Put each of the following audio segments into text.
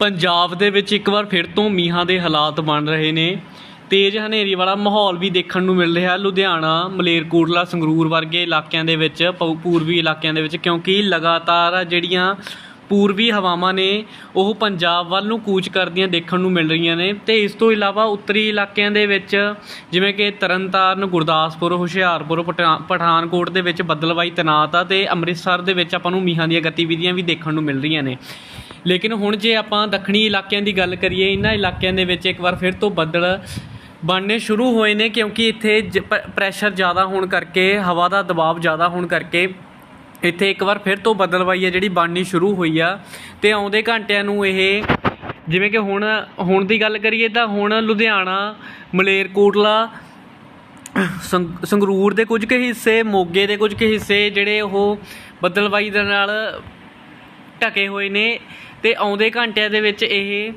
ਪੰਜਾਬ ਦੇ ਵਿੱਚ ਇੱਕ ਵਾਰ ਫਿਰ ਤੋਂ ਮੀਂਹਾਂ ਦੇ ਹਾਲਾਤ ਬਣ ਰਹੇ ਨੇ। ਤੇਜ਼ ਹਨੇਰੀ ਵਾਲਾ ਮਾਹੌਲ ਵੀ ਦੇਖਣ ਨੂੰ ਮਿਲ ਰਿਹਾ। ਲੁਧਿਆਣਾ ਮਲੇਰਕੋਟਲਾ ਸੰਗਰੂਰ ਵਰਗੇ ਇਲਾਕਿਆਂ ਦੇ ਵਿੱਚ ਪਊ- ਪੂਰਬੀ ਇਲਾਕਿਆਂ ਦੇ ਵਿੱਚ, ਕਿਉਂਕਿ ਲਗਾਤਾਰ ਜਿਹੜੀਆਂ ਪੂਰਬੀ ਹਵਾਵਾਂ ਨੇ, ਉਹ ਪੰਜਾਬ ਵੱਲ ਨੂੰ ਕੂਚ ਕਰਦੀਆਂ ਦੇਖਣ ਨੂੰ ਮਿਲ ਰਹੀਆਂ ਨੇ। ਤੇ ਇਸ ਤੋਂ ਇਲਾਵਾ ਉੱਤਰੀ ਇਲਾਕਿਆਂ ਦੇ ਵਿੱਚ, ਜਿਵੇਂ ਕਿ ਤਰਨਤਾਰਨ, ਗੁਰਦਾਸਪੁਰ, ਹੁਸ਼ਿਆਰਪੁਰ, ਪਠਾ- ਪਠਾਨਕੋਟ ਦੇ ਵਿੱਚ ਬੱਦਲਵਾਈ ਤੈਨਾਤ ਆ ਤੇ ਅੰਮ੍ਰਿਤਸਰ ਦੇ ਵਿੱਚ ਆਪਾਂ ਨੂੰ ਮੀਂਹਾਂ ਦੀਆਂ ਗਤੀਵਿਧੀਆਂ ਵੀ ਦੇਖਣ ਨੂੰ ਮਿਲ ਰਹੀਆਂ ਨੇ। ਲੇਕਿਨ ਹੁਣ ਜੇ ਆਪਾਂ ਦੱਖਣੀ ਇਲਾਕਿਆਂ ਦੀ ਗੱਲ ਕਰੀਏ ਇਹਨਾਂ ਇਲਾਕਿਆਂ ਦੇ ਵਿੱਚ ਇੱਕ ਵਾਰ ਫਿਰ ਤੋਂ ਬੱਦਲ ਬਣਨੇ ਸ਼ੁਰੂ ਹੋਏ ਨੇ, ਕਿਉਂਕਿ ਇੱਥੇ ਜ- ਪ- ਪ੍ਰੈਸ਼ਰ ਜ਼ਿਆਦਾ ਹੋਣ ਕਰਕੇ, ਹਵਾ ਦਾ ਦਬਾਅ ਜ਼ਿਆਦਾ ਹੋਣ ਕਰਕੇ ਇੱਥੇ ਇੱਕ ਵਾਰ ਫਿਰ ਤੋਂ ਬਦਲਵਾਈ ਹੈ ਜਿਹੜੀ ਬਣਨੀ ਸ਼ੁਰੂ ਹੋਈ ਆ। ਤੇ ਆਉਂਦੇ ਘੰਟਿਆਂ ਨੂੰ ਇਹ ਜਿਵੇਂ ਕਿ ਹੁਣ ਹੁਣ ਦੀ ਗੱਲ ਕਰੀਏ ਤਾਂ ਹੁਣ ਲੁਧਿਆਣਾ, ਮਲੇਰਕੋਟਲਾ, ਸੰਗ- ਸੰਗਰੂਰ ਦੇ ਕੁਝ ਕੁ ਹਿੱਸੇ, ਮੋਗੇ ਦੇ ਕੁਝ ਕੁ ਹਿੱਸੇ ਜਿਹੜੇ ਉਹ ਬਦਲਵਾਈ ਦੇ ਨਾਲ ਢਕੇ ਹੋਏ ਨੇ। ਤੇ ਆਉਂਦੇ ਘੰਟਿਆਂ ਦੇ ਵਿੱਚ ਇਹ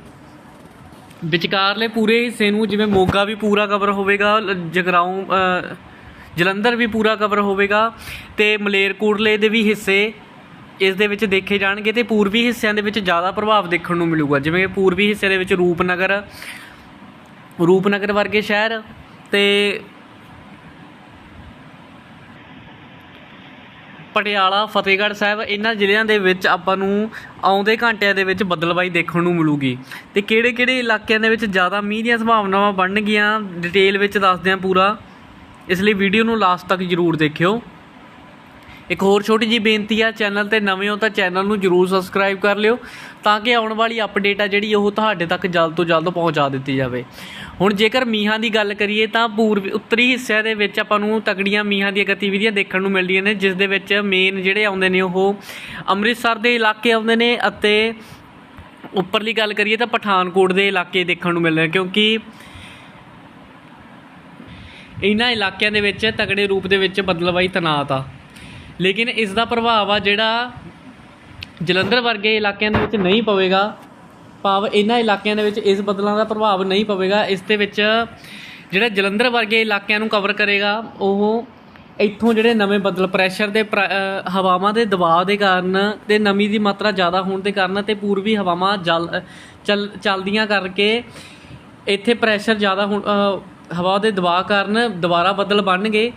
ਵਿਚਕਾਰਲੇ ਪੂਰੇ ਹਿੱਸੇ ਨੂੰ ਜਿਵੇਂ ਮੋਗਾ ਵੀ ਪੂਰਾ ਕਵਰ ਹੋਵੇਗਾ, ਲ- ਜਗਰਾਉਂ ਜਲੰਧਰ ਵੀ ਪੂਰਾ ਕਵਰ ਹੋਵੇਗਾ ਤੇ ਮਲੇਰਕੋਟਲੇ ਦੇ ਵੀ ਹਿੱਸੇ ਇਸ ਦੇ ਵਿੱਚ ਦੇਖੇ ਜਾਣਗੇ ਤੇ ਪੂਰਬੀ ਹਿੱਸਿਆਂ ਦੇ ਵਿੱਚ ਜ਼ਿਆਦਾ ਪ੍ਰਭਾਵ ਦੇਖਣ ਨੂੰ ਮਿਲੂਗਾ। ਜਿਵੇਂ ਪੂਰਬੀ ਹਿੱਸੇ ਦੇ ਵਿੱਚ ਰੂਪਨਗਰ ਰੂਪਨਗਰ ਵਰਗੇ ਸ਼ਹਿਰ ਤੇ ਪਟਿਆਲਾ, ਫਤਿਹਗੜ੍ਹ ਸਾਹਿਬ, ਇਹਨਾਂ ਜ਼ਿਲ੍ਹਿਆਂ ਦੇ ਵਿੱਚ ਆਪਾਂ ਨੂੰ ਆਉਂਦੇ ਘੰਟਿਆਂ ਦੇ ਵਿੱਚ ਬੱਦਲਬਾਈ ਦੇਖਣ ਨੂੰ ਮਿਲੂਗੀ। ਤੇ ਕਿਹੜੇ-ਕਿਹੜੇ ਇਲਾਕਿਆਂ ਦੇ ਵਿੱਚ ਜ਼ਿਆਦਾ ਮੀਂਹ ਦੀਆਂ ਸੰਭਾਵਨਾਵਾਂ ਬਣਨਗੀਆਂ, ਡਿਟੇਲ ਵਿੱਚ ਦੱਸਦੇ ਹਾਂ ਪੂਰਾ। ਇਸ ਲਈ ਵੀਡੀਓ ਨੂੰ ਲਾਸਟ ਤੱਕ ਜ਼ਰੂਰ ਦੇਖਿਓ। ਇੱਕ ਹੋਰ ਛੋਟੀ ਜੀ ਬੇਨਤੀ ਆ ਚੈਨਲ ਤੇ ਨਵੇਂ ਹੋ ਤਾਂ ਚੈਨਲ ਨੂੰ ਜਰੂਰ ਸਬਸਕ੍ਰਾਈਬ ਕਰ ਲਿਓ ਤਾਂ ਕਿ ਆਉਣ ਵਾਲੀ ਅਪਡੇਟ ਆ ਜਿਹੜੀ ਉਹ ਤੁਹਾਡੇ ਤੱਕ ਜਲਦ ਤੋਂ ਜਲਦ ਪਹੁੰਚਾ ਦਿੱਤੀ ਜਾਵੇ। ਹੁਣ ਜੇਕਰ ਮੀਂਹਾਂ ਦੀ ਗੱਲ ਕਰੀਏ ਤਾਂ ਪੂਰਬੀ ਉੱਤਰੀ ਹਿੱਸਿਆਂ ਦੇ ਵਿੱਚ ਆਪਾਂ ਨੂੰ ਤਕੜੀਆਂ ਮੀਂਹਾਂ ਦੀਆਂ ਗਤੀਵਿਧੀਆਂ ਦੇਖਣ ਨੂੰ ਮਿਲਦੀਆਂ ਨੇ, ਜਿਸ ਦੇ ਵਿੱਚ ਮੇਨ ਜਿਹੜੇ ਆਉਂਦੇ ਨੇ ਉਹ ਅੰਮ੍ਰਿਤਸਰ ਦੇ ਇਲਾਕੇ ਆਉਂਦੇ ਨੇ ਅਤੇ ਉੱਪਰਲੀ ਗੱਲ ਕਰੀਏ ਤਾਂ ਪਠਾਨਕੋਟ ਦੇ ਇਲਾਕੇ ਦੇਖਣ ਨੂੰ ਮਿਲਦੇ ਕਿਉਂਕਿ ਇਹਨਾਂ ਇਲਾਕਿਆਂ ਦੇ ਵਿੱਚ ਤਗੜੇ ਰੂਪ ਦੇ ਵਿੱਚ ਬਦਲਵਾਈ ਤਨਾਤ ਆ ਲੇਕਿਨ ਇਸ ਦਾ ਪ੍ਰਭਾਵ ਆ ਜਿਹੜਾ ਜਲੰਧਰ ਵਰਗੇ ਇਲਾਕਿਆਂ ਦੇ ਵਿੱਚ ਨਹੀਂ ਪਵੇਗਾ, ਭਾਵ ਇਹਨਾਂ ਇਲਾਕਿਆਂ ਦੇ ਵਿੱਚ ਇਸ ਬਦਲਾਂ ਦਾ ਪ੍ਰਭਾਵ ਨਹੀਂ ਪਵੇਗਾ, ਇਸ ਦੇ ਵਿੱਚ ਜਿਹੜਾ ਜਲੰਧਰ ਵਰਗੇ ਇਲਾਕਿਆਂ ਨੂੰ ਕਵਰ ਕਰੇਗਾ, ਉਹ ਇੱਥੋਂ ਜਿਹੜੇ ਨਵੇਂ ਬਦਲ ਪ੍ਰੈਸ਼ਰ ਦੇ ਪ੍ਰ- ਹਵਾਵਾਂ ਦੇ ਦਬਾਅ ਦੇ ਕਾਰਨ ਤੇ ਨਮੀ ਦੀ ਮਾਤਰਾ ਜ਼ਿਆਦਾ ਹੋਣ ਦੇ ਕਾਰਨ ਤੇ ਪੂਰਬੀ ਹਵਾਵਾਂ ਜਲ, ਚੱਲ, ਚੱਲਦੀਆਂ ਕਰਕੇ ਇੱਥੇ ਪ੍ਰੈਸ਼ਰ ਜ਼ਿਆਦਾ ਹੋਣ ਹਵਾ ਦੇ ਦਬਾਅ ਕਾਰਨ ਦੁਬਾਰਾ ਬੱਦਲ ਬਣਨਗੇ।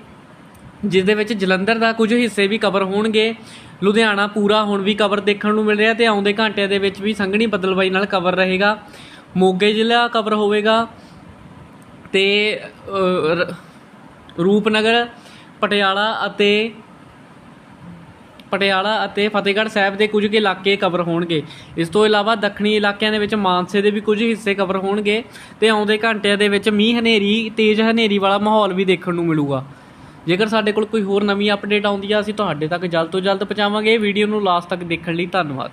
ਜਿਸ ਦੇ ਵਿੱਚ ਜਲੰਧਰ ਦਾ ਕੁਝ ਹਿੱਸੇ ਵੀ ਕਵਰ ਹੋਣਗੇ, ਲੁਧਿਆਣਾ ਪੂਰਾ ਹੁਣ ਵੀ ਕਵਰ ਦੇਖਣ ਨੂੰ ਮਿਲ ਰਿਹਾ ਤੇ ਆਉਂਦੇ ਘੰਟਿਆਂ ਦੇ ਵਿੱਚ ਵੀ ਸੰਘਣੀ ਬਦਲਵਾਈ ਨਾਲ ਕਵਰ ਰਹੇਗਾ। ਮੋਗੇ ਜ਼ਿਲ੍ਹਾ ਕਵਰ ਹੋਵੇਗਾ ਤੇ ਰੂਪਨਗਰ, ਪਟਿਆਲਾ ਅਤੇ ਪਟਿਆਲਾ ਅਤੇ ਫਤਿਹਗੜ੍ਹ ਸਾਹਿਬ ਦੇ ਕੁਝ ਕੁ ਇਲਾਕੇ ਕਵਰ ਹੋਣਗੇ। ਇਸ ਤੋਂ ਇਲਾਵਾ ਦੱਖਣੀ ਇਲਾਕਿਆਂ ਦੇ ਵਿੱਚ ਮਾਨਸੇ ਦੇ ਵੀ ਕੁਝ ਹਿੱਸੇ ਕਵਰ ਹੋਣਗੇ ਤੇ ਆਉਂਦੇ ਘੰਟਿਆਂ ਦੇ ਵਿੱਚ ਮੀਂਹ ਹਨੇਰੀ, ਤੇਜ਼ ਹਨੇਰੀ ਵਾਲਾ ਮਾਹੌਲ ਵੀ ਦੇਖਣ ਨੂੰ ਮਿਲੂਗਾ। ਜੇਕਰ ਸਾਡੇ ਕੋਲ ਕੋਈ ਹੋਰ ਨਵੀਂ ਅਪਡੇਟ ਆਉਂਦੀ ਆ, ਅਸੀਂ ਤੁਹਾਡੇ ਤੱਕ ਜਲਦ ਤੋਂ ਜਲਦ ਪਹੁੰਚਾਵਾਂਗੇ। ਵੀਡੀਓ ਨੂੰ ਲਾਸਟ ਤੱਕ ਦੇਖਣ ਲਈ ਧੰਨਵਾਦ।